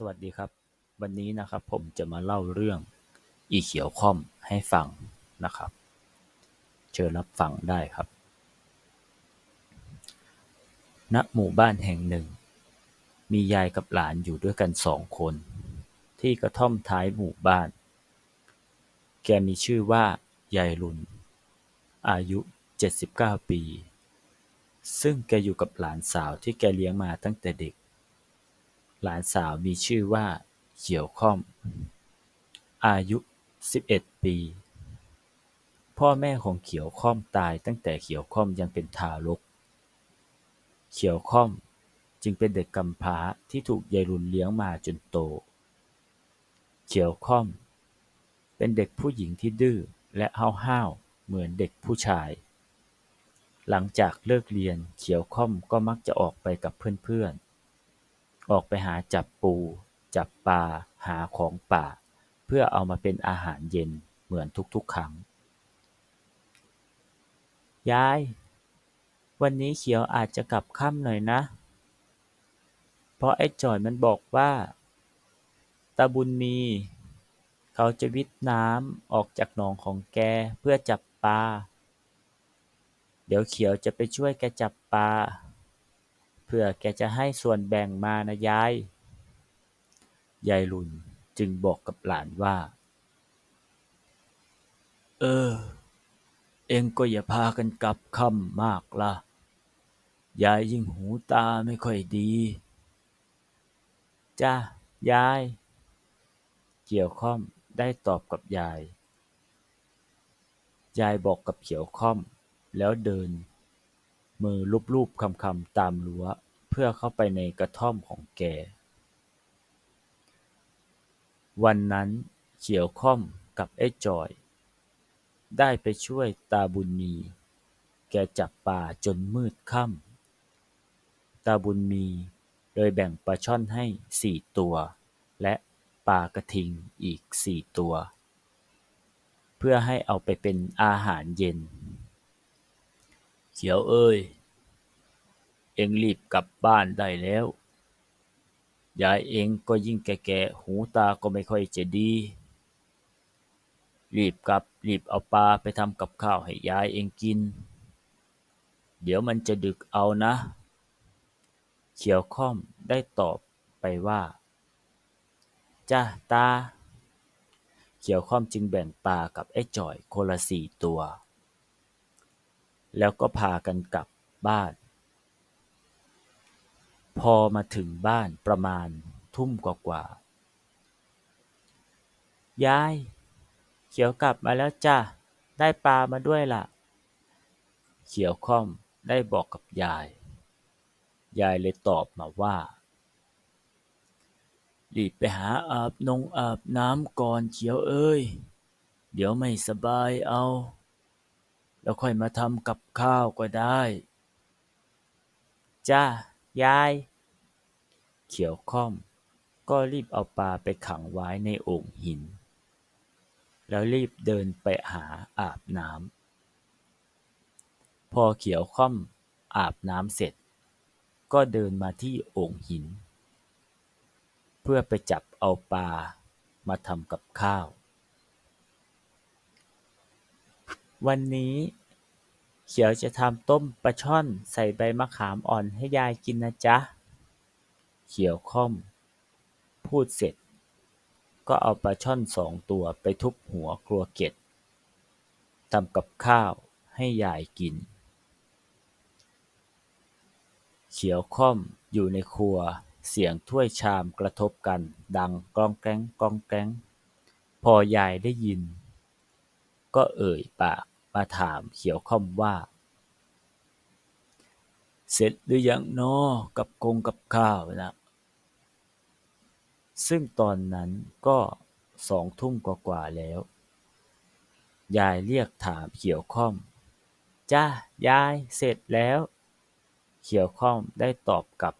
สวัสดีครับ วันนี้นะครับผมจะมาเล่าเรื่องอีเขียวค่อมให้ฟังนะครับ เชิญรับฟังได้ครับ ณ หมู่บ้านแห่งหนึ่ง มียายกับหลานอยู่ด้วยกันสองคน ที่กระท่อมท้ายหมู่บ้าน แกมีชื่อว่ายายรุน อายุ 79 ปี ซึ่งแกอยู่กับหลานสาวที่แกเลี้ยงมาตั้งแต่เด็ก หลานสาวมีชื่อว่า เขียวค่อม อายุ11ปี พ่อแม่ของเขียวค่อมตายตั้งแต่เขียวค่อมยังเป็นทารก เขียวค่อมจึงเป็นเด็กกำพร้าที่ถูกยายรุนเลี้ยงมาจนโต เขียวค่อม เป็นเด็กผู้หญิงที่ดื้อและห้าวๆเหมือนเด็กผู้ชายหลังจากเลิกเรียนเขียวค่อมก็มักจะออกไปกับเพื่อนๆ ออกไปหาจับปู จับปลา หาของป่า เพื่อเอามาเป็นอาหารเย็น เหมือนทุก ๆ ครั้ง ยาย วันนี้เขียวอาจจะกลับค่ำหน่อยนะ เพราะไอ้จ่อยมันบอกว่าตาบุญมี เขาจะวิทน้ำออกจากหนองของแกเพื่อจับปลา เดี๋ยวเขียวจะไปช่วยแกจับปลา เผื่อแกจะให้ส่วนแบ่งมานะยาย ยายรุนจึงบอกกับหลานว่า เออ เอ็งก็อย่าพากันกลับค่ำมากล่ะยายยิ่งหูตาไม่ค่อยดี จ้ะยายเขียวค่อมได้ตอบกับยาย ยายบอกกับเขียวค่อม แล้วเดิน มือลูบๆคำๆตามรั้ว เพื่อเข้าไปในกระท่อมของแก วันนั้นเขียวค่อมกับไอ้จ่อย ได้ไปช่วยตาบุญมี แกจับปลาจนมืดค่ำ ตาบุญมีเลยแบ่งปลาช่อนให้สี่ตัว และปลากระทิงอีกสี่ตัว เพื่อให้เอาไปเป็นอาหารเย็น เขียวเอ้ย เอ็งรีบกลับบ้านได้แล้ว ยายเองก็ยิ่งแก่ๆ หูตาก็ไม่ค่อยจะดี รีบกลับ รีบเอาปลาไปทำกับข้าวให้ยายเองกิน เดี๋ยวมันจะดึกเอานะ เขียวค่อมได้ตอบไปว่าจ้ะตา เขียวค่อมจึงแบ่งปลากับไอ้จ่อยคนละสี่ตัว แล้วก็พากันกลับบ้าน พอมาถึงบ้านประมาณทุ่มกว่าๆ ยาย เขียวกลับมาแล้วจ้ะ ได้ปลามาด้วยล่ะ เขียวค่อมได้บอกกับยาย ยายเลยตอบมาว่า รีบไปหาอาบนงอาบน้ำก่อนเขียวเอ้ย เดี๋ยวไม่สบายเอา แล้วค่อยมาทำกับข้าวก็ได้ จ้ะยาย เขียวค่อม ก็รีบเอาปลาไปขังไว้ในโอ่งหิน แล้วรีบเดินไปหาอาบน้ำ พอเขียวค่อมอาบน้ำเสร็จ ก็เดินมาที่โอ่งหิน เพื่อไปจับเอาปลามาทำกับข้าว วันนี้ เขียวจะทำต้มปลาช่อนใส่ใบมะขามอ่อนให้ยายกินนะจ๊ะ เขียวค่อม พูดเสร็จ ก็เอาปลาช่อนสองตัวไปทุบหัวกลัวเก็ดทำกับข้าวให้ยายกิน เขียวค่อมอยู่ในครัวเสียงถ้วยชามกระทบกัน ดังก้องแก๊งก้องแก๊งพอยายได้ยิน ก็เอ่ยปาก มาถามเขียวค่อมว่า เสร็จหรือยังนอกับกงกับข้าวนะซึ่งตอนนั้นก็สองทุ่มกว่าๆแล้ว ยายเรียกถามเขียวค่อม จ้ะยายเสร็จแล้ว เขียวค่อมได้ตอบกลับ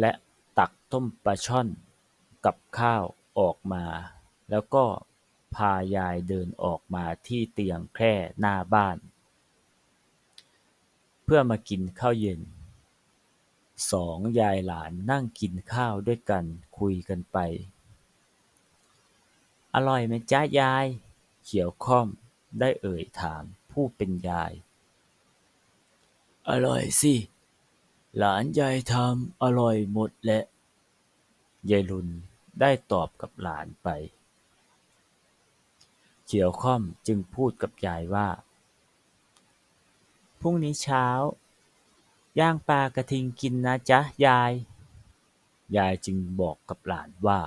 และตักต้มปลาช่อนกับข้าวออกมา แล้วก็ พายายเดินออกมาที่เตียงแคร่หน้าบ้าน เพื่อมากินข้าวเย็น สองยายหลานนั่งกินข้าวด้วยกันคุยกันไป อร่อยไหมจ๊ะยาย เขียวค่อมได้เอ่ยถามผู้เป็นยาย อร่อยสิ หลานยายทำอร่อยหมดแหละยายรุนได้ตอบกับหลานไป เขียวค่อมจึงพูดกับยายว่า พรุ่งนี้เช้า ย่างปลากระทิงกินนะจ๊ะยาย ยายจึงบอกกับหลานว่า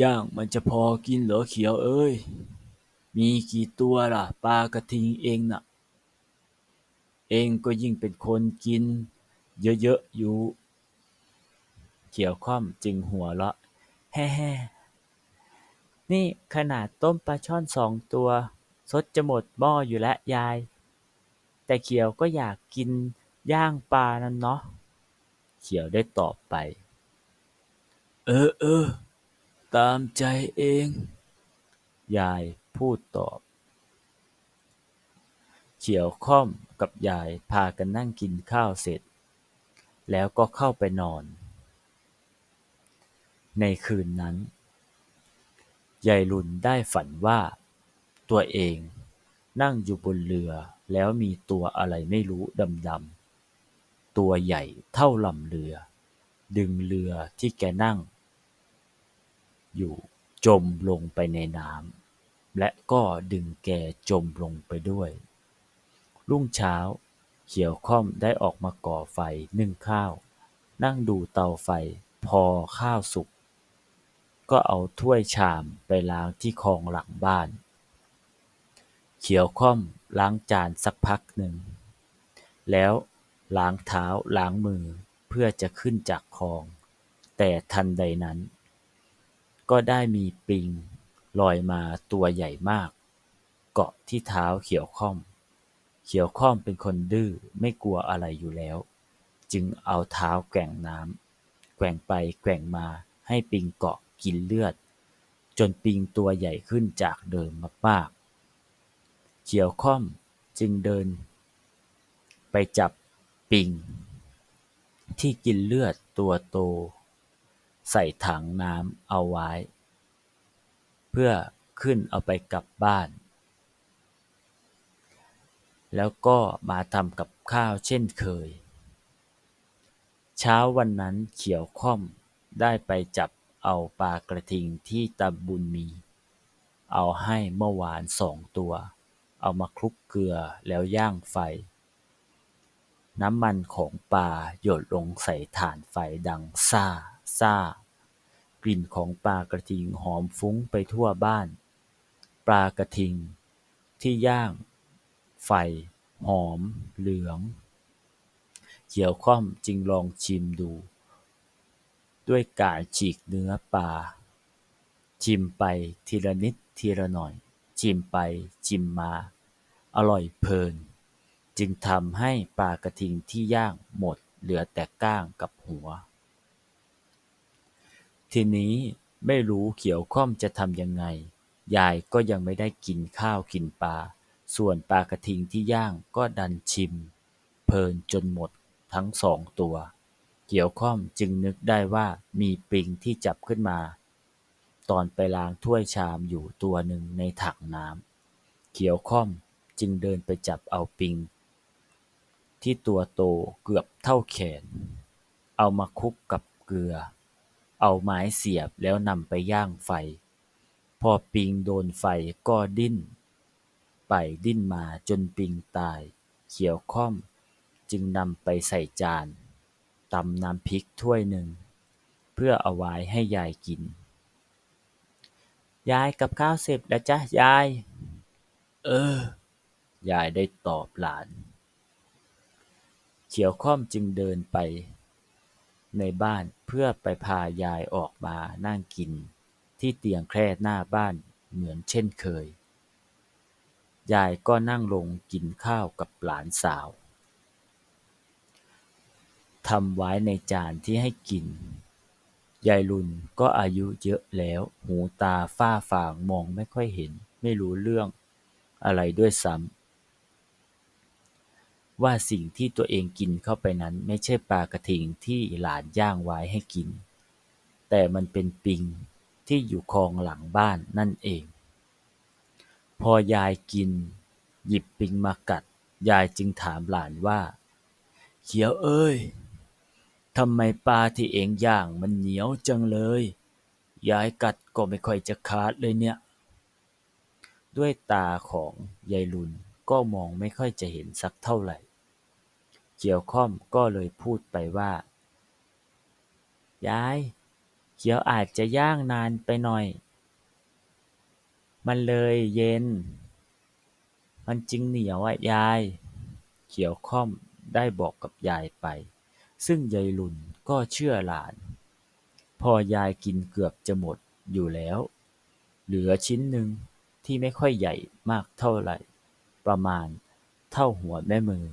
ย่างมันจะพอกินเหรอเขียวเอ้ย มีกี่ตัวล่ะปลากระทิงเองน่ะ เองก็ยิ่งเป็นคนกิน เยอะๆอยู่ เขียวค่อมจึงหัวเราะแฮ่ๆ นี่ขนาดต้มปลาช่อนสองตัว ซดจะหมดหม้ออยู่แล้วยาย แต่เขียวก็อยากกินย่างปลานั่นเนาะ เขียวได้ตอบไป เออเออ ตามใจเอง ยายพูดตอบ เขียวค่อมกับยายพากันนั่งกินข้าวเสร็จ แล้วก็เข้าไปนอน ในคืนนั้น ยายรุนได้ฝันว่าตัวเองนั่งอยู่บนเรือแล้วมีตัวอะไรไม่รู้ดำ ๆ ตัวใหญ่เท่าลำเรือ ดึงเรือที่แกนั่ง อยู่จมลงไปในน้ำและก็ดึงแกจมลงไปด้วย รุ่งเช้าเขียวค่อมได้ออกมาก่อไฟนึ่งข้าว นั่งดูเตาไฟพอข้าวสุก ก็เอาถ้วยชามไปล้างที่คลองหลังบ้าน เขียวค่อมล้างจานสักพักหนึ่ง แล้วล้างเท้าล้างมือเพื่อจะขึ้นจากคลอง แต่ทันใดนั้น ก็ได้มีปลิงลอยมาตัวใหญ่มาก เกาะที่เท้าเขียวค่อม เขียวค่อมเป็นคนดื้อไม่กลัวอะไรอยู่แล้ว จึงเอาเท้าแกว่งน้ำแกว่งไปแกว่งมาให้ปิงเกาะ กินเลือด จนปิงตัวใหญ่ขึ้นจากเดิมมาก ๆ เขียวค่อมจึงเดิน ไปจับปิง ที่กินเลือดตัวโต ใส่ถังน้ำเอาไว้ เพื่อขึ้นเอาไปกลับบ้าน แล้วก็มาทำกับข้าวเช่นเคย เช้าวันนั้นเขียวค่อมได้ไปจับ เอาปลากระทิงที่ตาบุญมี เอาให้เมื่อวานสองตัว เอามาคลุกเกลือแล้วย่างไฟ น้ำมันของปลาหยดลงใส่ถ่านไฟดังซ่า ซ่า กลิ่นของปลากระทิงหอมฟุ้งไปทั่วบ้าน ปลากระทิงที่ย่าง ไฟ หอม เหลือง เขียวค่อมจึงลองชิมดู ด้วยการฉีกเนื้อปลา ชิมไปทีละนิดทีละหน่อย ชิมไปชิมมา อร่อยเพลิน จึงทำให้ปลากระทิงที่ย่างหมดเหลือแต่ก้างกับหัว ทีนี้ไม่รู้เขียวค่อมจะทำยังไง ยายก็ยังไม่ได้กินข้าวกินปลา ส่วนปลากระทิงที่ย่างก็ดันชิม เพลินจนหมดทั้งสองตัว เขียวค่อมจึงนึกได้ว่ามีปลิงที่จับขึ้นมาตอนไปล้างถ้วยชามอยู่ตัวหนึ่งในถังน้ำ เขียวค่อมจึงเดินไปจับเอาปลิงที่ตัวโตเกือบเท่าแขน เอามาคลุกกับเกลือ เอาไม้เสียบแล้วนำไปย่างไฟ พอปลิงโดนไฟก็ดิ้น ไปดิ้นมาจนปลิงตาย เขียวค่อมจึงนำไปใส่จาน ตำน้ำพริกถ้วยหนึ่งเพื่อเอาไว้ให้ยายกิน ยายกับข้าวเสร็จแล้วจ๊ะยาย เออ ยายได้ตอบหลาน เขียวค่อมจึงเดินไป ในบ้านเพื่อไปพายายออกมานั่งกิน ที่เตียงแคร่หน้าบ้านเหมือนเช่นเคย ยายก็นั่งลงกินข้าวกับหลานสาว ทำไว้ในจานที่ให้กิน ยายรุนก็อายุเยอะแล้ว หูตาฝ้าฟางมองไม่ค่อยเห็น ไม่รู้เรื่องอะไรด้วยซ้ำ ว่าสิ่งที่ตัวเองกินเข้าไปนั้นไม่ใช่ปลากระทิงที่หลานย่างไว้ให้กิน แต่มันเป็นปิงที่อยู่คลองหลังบ้านนั่นเอง พอยายกิน หยิบปิงมากัด ยายจึงถามหลานว่า เขียวเอ้ย ทำไมปลาที่เองย่างมันเหนียวจังเลย ยายกัดก็ไม่ค่อยจะขาดเลยเนี่ย ด้วยตาของยายลุนก็มองไม่ค่อยจะเห็นสักเท่าไหร่ เขียวค่อมก็เลยพูดไปว่า ยาย เขียวอาจจะย่างนานไปหน่อย มันเลยเย็น มันจึงเหนียวอะยาย เขียวค่อมได้บอกกับยายไป ซึ่งยายลุนก็เชื่อหลาน พอยายกินเกือบจะหมดอยู่แล้ว เหลือชิ้นหนึ่งที่ไม่ค่อยใหญ่มากเท่าไหร่ ประมาณเท่าหัวแม่มือ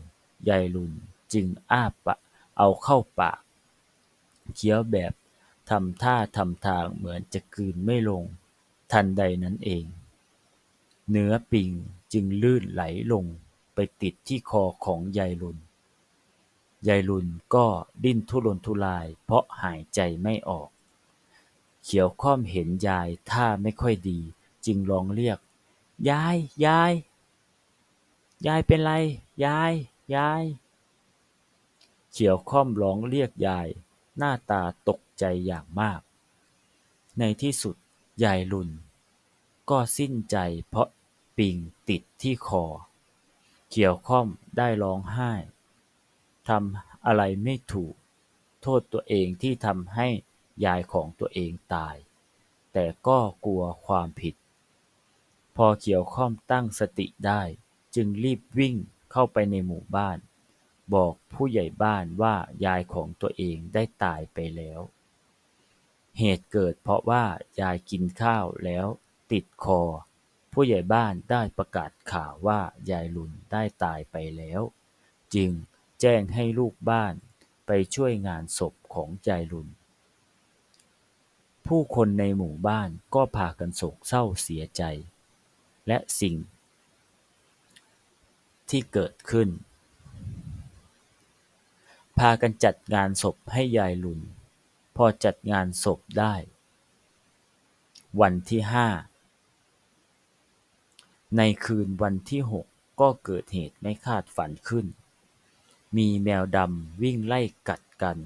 ยายลุนจึงอ้าปากเอาเข้าปากเคี้ยวแบบทำท่าทำทางเหมือนจะกลืนไม่ลง ทันใดนั้นเอง เนื้อปิงจึงลื่นไหลลงไปติดที่คอของยายลุน ยายลุนก็ดิ้นทุรนทุรายเพราะหายใจไม่ออก เขียวค่อมเห็นยายท่าไม่ค่อยดี จึงร้องเรียก ยาย ยาย ยายเป็นไร ยาย ยาย เขียวค่อมร้องเรียกยาย หน้าตาตกใจอย่างมาก ในที่สุดยายลุนก็สิ้นใจเพราะปิงติดที่คอ เขียวค่อมได้ร้องไห้ ทำอะไรไม่ถูก โทษตัวเองที่ทำให้ยายของตัวเองตาย แต่ก็กลัวความผิด พอเขียวค่อมตั้งสติได้ จึงรีบวิ่งเข้าไปในหมู่บ้าน บอกผู้ใหญ่บ้านว่ายายของตัวเองได้ตายไปแล้ว เหตุเกิดเพราะว่ายายกินข้าวแล้วติดคอ ผู้ใหญ่บ้านได้ประกาศข่าวว่ายายลุนได้ตายไปแล้ว จึง แจ้งให้ลูกบ้านไปช่วยงานศพของยายลุน ผู้คนในหมู่บ้านก็พากันโศกเศร้าเสียใจ และสิ่งที่เกิดขึ้น พากันจัดงานศพให้ยายลุน พอจัดงานศพได้ วันที่ห้าในคืนวันที่หกก็เกิดเหตุไม่คาดฝันขึ้น มีแมวดำวิ่งไล่กัดกัน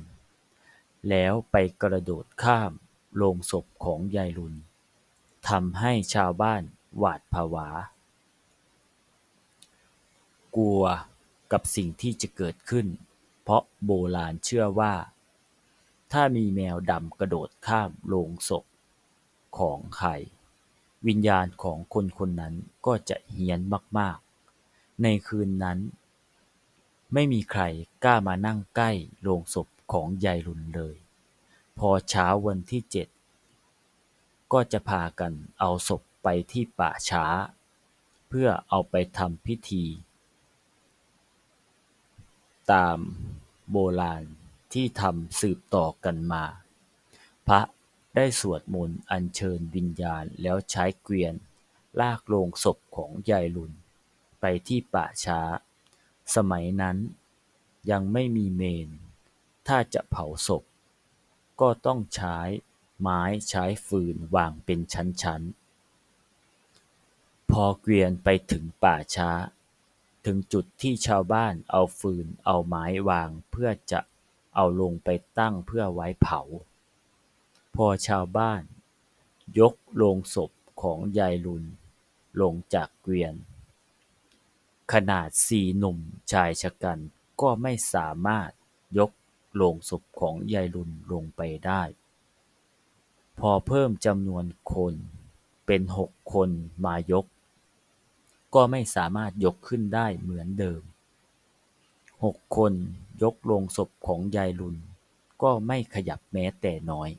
แล้วไปกระโดดข้ามโลงศพของยายลุนทำให้ชาวบ้านหวาดผวา กลัวกับสิ่งที่จะเกิดขึ้น เพราะโบราณเชื่อว่า ถ้ามีแมวดำกระโดดข้ามโลงศพของใครวิญญาณของคนคนนั้นก็จะเฮี้ยนมาก ๆ ในคืนนั้น ไม่มีใครกล้ามานั่งใกล้โลงศพของยายลุนเลย พอเช้าวันที่เจ็ด ก็จะพากันเอาศพไปที่ป่าช้า เพื่อเอาไปทำพิธี ตามโบราณที่ทำสืบต่อกันมา พระได้สวดมนต์อัญเชิญวิญญาณแล้วใช้เกวียน ลากโลงศพของยายลุน ไปที่ป่าช้า สมัยนั้นยังไม่มีเมน ถ้าจะเผาศพ ก็ต้องใช้ไม้ใช้ฟืนวางเป็นชั้น ๆ พอเกวียนไปถึงป่าช้า ถึงจุดที่ชาวบ้านเอาฟืนเอาไม้วางเพื่อจะเอาลงไปตั้งเพื่อไว้เผา พอชาวบ้าน ยกโลงศพของยายลุนลงจากเกวียน ขนาดสี่หนุ่มชายชะกันก็ไม่สามารถยกโลงศพของยายลุนลงไปได้ พอเพิ่มจำนวนคนเป็นหกคนมายก ก็ไม่สามารถยกขึ้นได้เหมือนเดิมหกคนยกโลงศพของยายลุนก็ไม่ขยับแม้แต่น้อย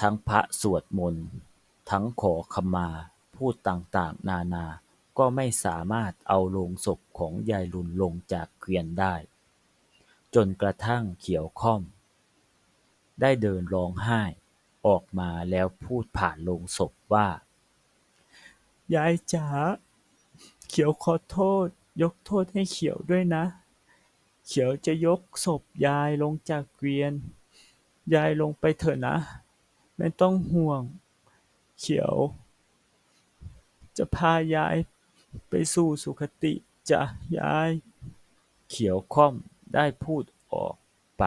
ทั้งพระสวดมนต์ ทั้งขอขมา พูดต่างๆ นานา ก็ไม่สามารถเอาโลงศพของยายลุนลงจากเกวียนได้ จนกระทั่งเขียวค่อม ได้เดินร้องไห้ออกมาแล้วพูดผ่านโลงศพว่า ยายจ๋า เขียวขอโทษ ยกโทษให้เขียวด้วยนะ เขียวจะยกศพยายลงจากเกวียน ยายลงไปเถอะนะ ไม่ต้องห่วง เขียว จะพายาย ไปสู่สุคติจ้ะยาย เขียวค่อมได้พูดออกไป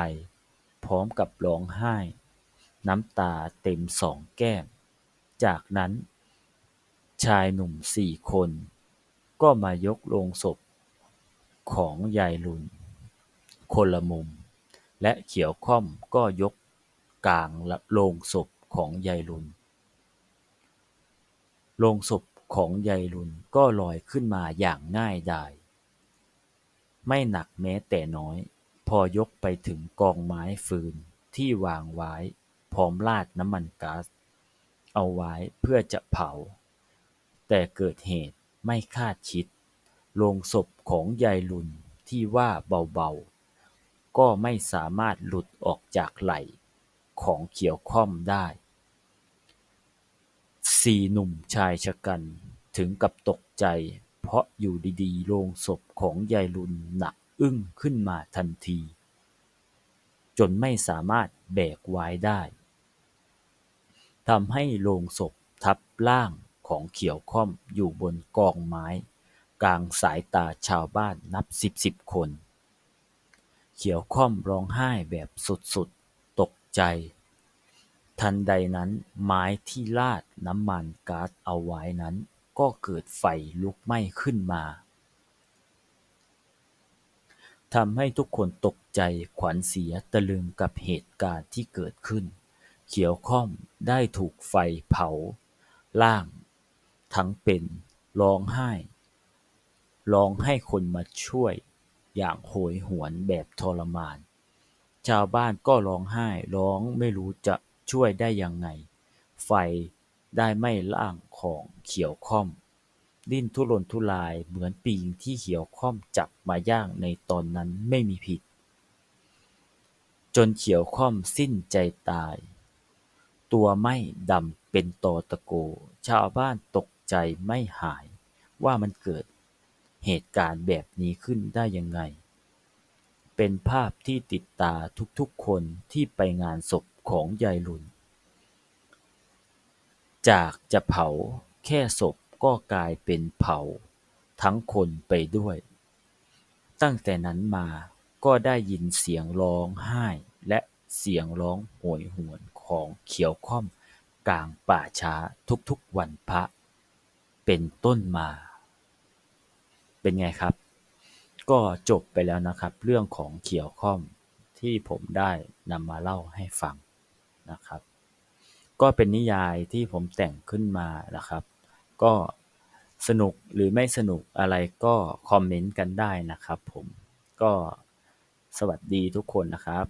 พร้อมกับร้องไห้ น้ำตาเต็มสองแก้ม จากนั้น ชายหนุ่มสี่คน ก็มายกโลงศพของยายลุน คนละมุม และเขียวค่อมก็ยกกลางโลงศพของยายลุน โลงศพ ของยายลุนก็ลอยขึ้นมาอย่างง่ายดาย ไม่หนักแม้แต่น้อย พอยกไปถึงกองไม้ฟืนที่วางไว้ พร้อมราดน้ำมันก๊าซเอาไว้เพื่อจะเผา แต่เกิดเหตุไม่คาดคิด โลงศพของยายลุนที่ว่าเบาๆ ก็ไม่สามารถหลุดออกจากไหล่ของเขียวค่อมได้ สี่หนุ่มชายชะกันถึงกับตกใจเพราะอยู่ดีๆโลงศพของยายลุนหนักอึ้งขึ้นมาทันที จนไม่สามารถแบกไว้ได้ทำให้โลงศพทับร่างของเขียวค่อมอยู่บนกองไม้ กลางสายตาชาวบ้านนับสิบสิบคน เขียวค่อมร้องไห้แบบสุดๆ ตกใจ ทันใดนั้นไม้ที่ราดน้ำมันก๊าซเอาไว้นั้นก็เกิดไฟลุกไหม้ขึ้นมา ทำให้ทุกคนตกใจขวัญเสียตะลึงกับเหตุการณ์ที่เกิดขึ้น เขียวค่อมได้ถูกไฟเผา ร่าง ทั้งเป็น ร้องไห้ ร้องให้คนมาช่วย อย่างโหยหวนแบบทรมาน ชาวบ้านก็ร้องไห้ร้องไม่รู้จะ ช่วยได้ยังไง ไฟได้ไหม้ร่างของเขียวค่อม ดิ้นทุรนทุรายเหมือนปิงที่เขียวค่อมจับมาย่างในตอนนั้นไม่มีผิด จนเขียวค่อมสิ้นใจตาย ตัวไหม้ดำเป็นตอตะโก ชาวบ้านตกใจไม่หายว่ามันเกิดเหตุการณ์แบบนี้ขึ้นได้ยังไง เป็นภาพที่ติดตาทุกๆคนที่ไปงานศพ ของยายลุน จากจะเผาแค่ศพก็กลายเป็นเผาทั้งคนไปด้วย ตั้งแต่นั้นมาก็ได้ยินเสียงร้องไห้และเสียงร้องโหยหวนของเขียวค่อมกลางป่าช้าทุกๆวันพระ เป็นต้นมา เป็นไงครับ ก็จบไปแล้วนะครับ เรื่องของเขียวค่อมที่ผมได้นำมาเล่าให้ฟัง นะครับ ก็เป็นนิยายที่ผมแต่งขึ้นมานะครับ ก็สนุกหรือไม่สนุกอะไรก็คอมเมนต์กันได้นะครับผม ก็สวัสดีทุกคนนะครับ